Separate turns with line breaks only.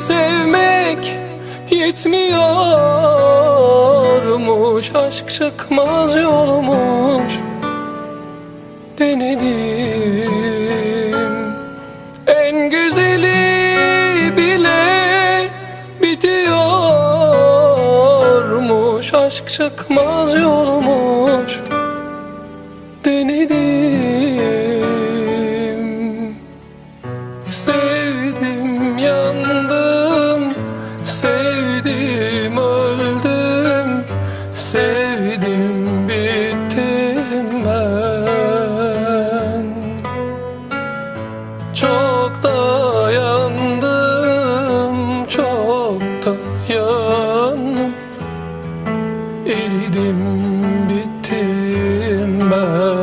sevmek yetmiyormuş Aşk çıkmaz yolmuş. Denedim. En güzeli bile bitiyormuş Aşk çıkmaz yolmuş. Denedim. remember.